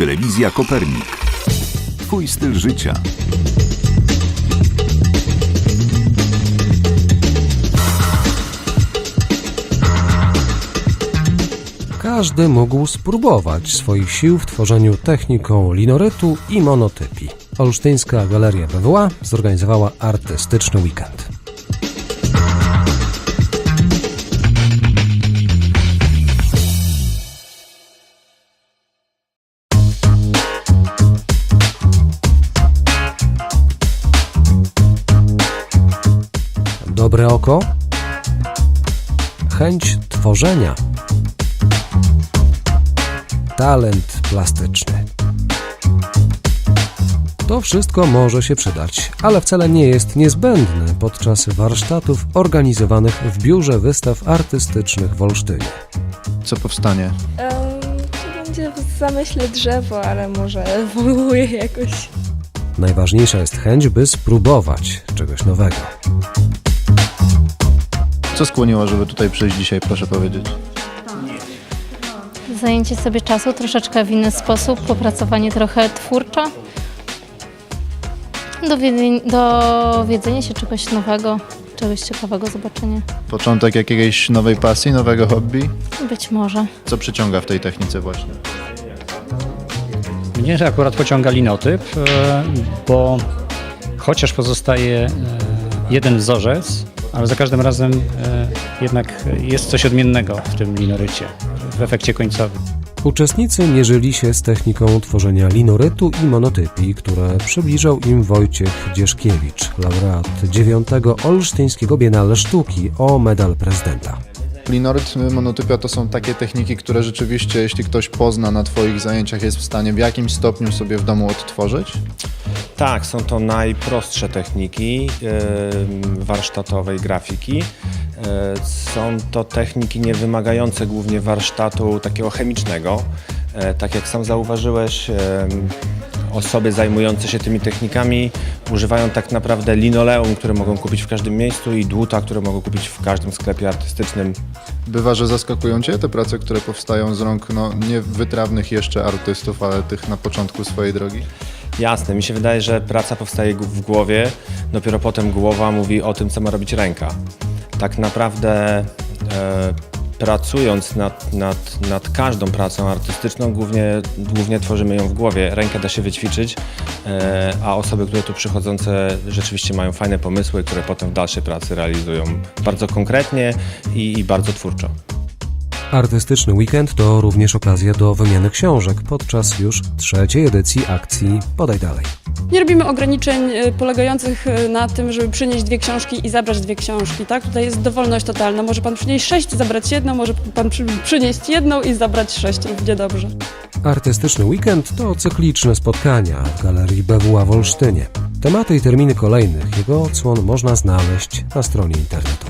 Telewizja Kopernik. Twój styl życia. Każdy mógł spróbować swoich sił w tworzeniu techniką linorytu i monotypii. Olsztyńska Galeria BWA zorganizowała artystyczny weekend. Dobre oko, chęć tworzenia, talent plastyczny. To wszystko może się przydać, ale wcale nie jest niezbędne podczas warsztatów organizowanych w Biurze Wystaw Artystycznych w Olsztynie. Co powstanie? To będzie w zamyśle drzewo, ale może ewoluuje jakoś. Najważniejsza jest chęć, by spróbować czegoś nowego. Co skłoniło, żeby tutaj przyjść dzisiaj, proszę powiedzieć? Zajęcie sobie czasu troszeczkę w inny sposób, popracowanie trochę twórczo, dowiedzenie, dowiedzenie się czegoś nowego, czegoś ciekawego, zobaczenie. Początek jakiejś nowej pasji, nowego hobby? Być może. Co przyciąga w tej technice właśnie? Mnie akurat pociąga linotyp, e, bo chociaż pozostaje e, jeden wzorzec, ale za każdym razem e, jednak jest coś odmiennego w tym linorycie, w efekcie końcowym. Uczestnicy mierzyli się z techniką tworzenia linorytu i monotypii, które przybliżał im Wojciech Dzieszkiewicz, laureat 9 Olsztyńskiego Biennale Sztuki o medal prezydenta. Linoryt, monotypia to są takie techniki, które rzeczywiście, jeśli ktoś pozna na Twoich zajęciach, jest w stanie w jakimś stopniu sobie w domu odtworzyć? Tak, są to najprostsze techniki warsztatowej grafiki. E, Są to techniki nie wymagające głównie warsztatu takiego chemicznego. E, Tak jak sam zauważyłeś, osoby zajmujące się tymi technikami używają tak naprawdę linoleum, które mogą kupić w każdym miejscu i dłuta, które mogą kupić w każdym sklepie artystycznym. Bywa, że zaskakują Cię te prace, które powstają z rąk no, nie wytrawnych jeszcze artystów, ale tych na początku swojej drogi? Jasne, mi się wydaje, że praca powstaje w głowie, dopiero potem głowa mówi o tym, co ma robić ręka. Tak naprawdę e, pracując nad, nad, nad każdą pracą artystyczną, głównie, głównie tworzymy ją w głowie. Rękę da się wyćwiczyć, e, a osoby, które tu przychodzące rzeczywiście mają fajne pomysły, które potem w dalszej pracy realizują bardzo konkretnie i, i bardzo twórczo. Artystyczny weekend to również okazja do wymiany książek podczas już trzeciej edycji akcji Podaj Dalej. Nie robimy ograniczeń e, polegających e, na tym, żeby przynieść dwie książki i zabrać dwie książki, tak? Tutaj jest dowolność totalna. Może pan przynieść sześć, zabrać jedną, może pan przy, przynieść jedną i zabrać sześć, równie dobrze. Artystyczny weekend to cykliczne spotkania w Galerii BWA w Olsztynie. Tematy i terminy kolejnych jego odsłon można znaleźć na stronie internetowej.